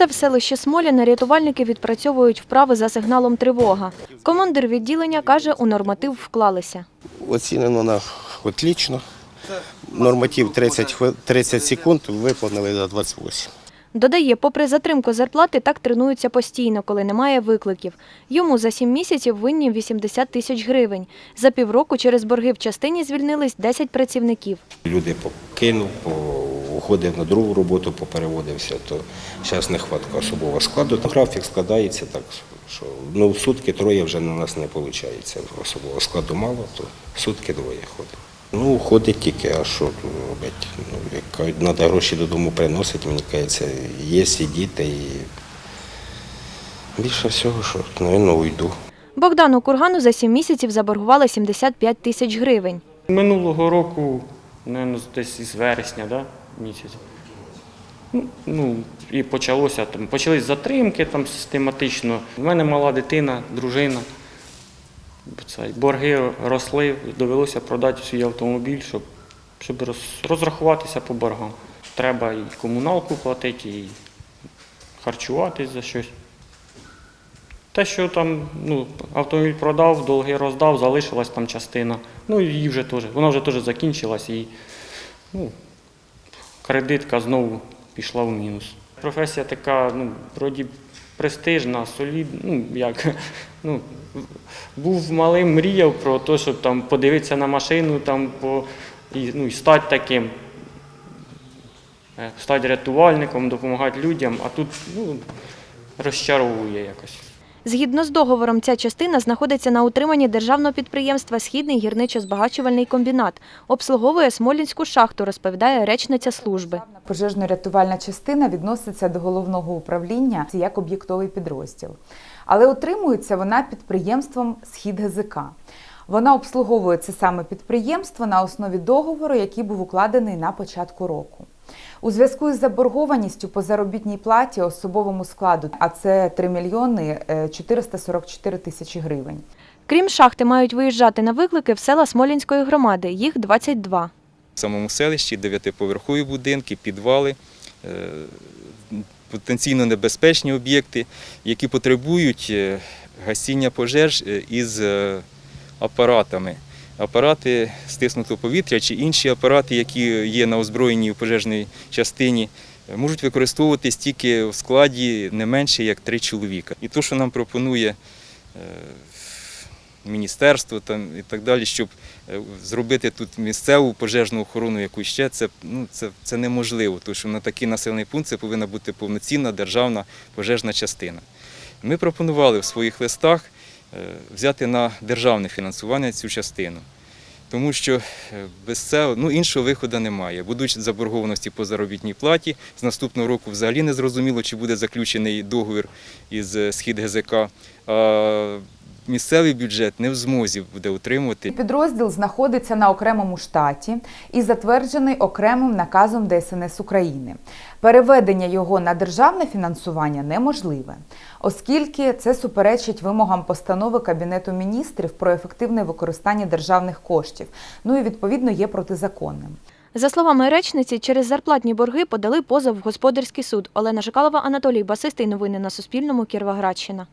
це в селищі Смоляне рятувальники відпрацьовують вправи за сигналом тривога. Командир відділення каже, у норматив вклалися. Оцінено на отлично. Норматив 30, хвил- 30 секунд виконали за 28. Додає, попри затримку зарплати, так тренуються постійно, коли немає викликів. Йому за сім місяців винні 80 тисяч гривень. За півроку через борги в частині звільнились 10 працівників. Люди покинув, по- уходив на другу роботу, попереводився, то зараз нехватка особового складу. Графік складається так, що ну, в сутки троє вже на нас не виходить. Особового складу мало, то сутки двоє ходить. Ну, ходить тільки, а що робити? Ну, як треба гроші додому приносити, мені кажеться, є і діти, і більше всього, що, мабуть, уйду. Богдану Кургану за сім місяців заборгували 75 тисяч гривень. Минулого року, мабуть, десь із вересня, да, місяць. Ну, Ну, і почалося там, почались затримки там систематично. У мене мала дитина, дружина. Борги росли, довелося продати свій автомобіль, щоб, щоб роз- розрахуватися по боргам. Треба і комуналку платити, і харчуватись за щось. Те, що там ну, автомобіль продав, долги роздав, залишилась там частина. Ну і її вже теж. Вона вже теж закінчилась і ну, кредитка знову пішла в мінус. Професія така, ну, вроді престижна, солідна. Ну, як, ну, був малим, мріяв про те, щоб там подивитися на машину там, по, і, ну, і стати таким. е, Стати рятувальником, допомагати людям, а тут ну, розчаровує якось. Згідно з договором, ця частина знаходиться на утриманні державного підприємства Східний гірничо-збагачувальний комбінат. Обслуговує Смолінську шахту, розповідає речниця служби. Пожежно-рятувальна частина відноситься до головного управління як об'єктовий підрозділ. Але утримується вона підприємством Схід ГЗК. Вона обслуговує це саме підприємство на основі договору, який був укладений на початку року. У зв'язку із заборгованістю по заробітній платі особовому складу, а це 3 мільйони е, 444 тисячі гривень. Крім шахти, мають виїжджати на виклики в села Смолінської громади. Їх 22. В самому селищі дев'ятиповерхові будинки, підвали, е, потенційно небезпечні об'єкти, які потребують е, гасіння пожеж е, із е, апаратами. Апарати стиснутого повітря чи інші апарати, які є на озброєнні в пожежній частині, е, можуть використовуватись тільки в складі не менше як три чоловіка. І те, що нам пропонує е, міністерство там, і так далі, щоб е, зробити тут місцеву пожежну охорону якусь ще, це, ну, це, це неможливо, тому що на такий населений пункт це повинна бути повноцінна державна пожежна частина. Ми пропонували в своїх листах взяти на державне фінансування цю частину. Тому що е, без цього ну, іншого виходу немає. Будуть заборгованості по заробітній платі. З наступного року взагалі не зрозуміло, чи буде заключений договір із е, Схід ГЗК. Місцевий бюджет не в змозі буде утримувати Підрозділ знаходиться на окремому штаті і затверджений окремим наказом ДСНС України. Переведення його на державне фінансування неможливе, оскільки це суперечить вимогам постанови Кабінету міністрів про ефективне використання державних коштів. Ну і відповідно є протизаконним. За словами речниці, через зарплатні борги подали позов в господарський суд. Олена Жикалова, Анатолій Басистий. Новини на Суспільному. Кіровоградщина.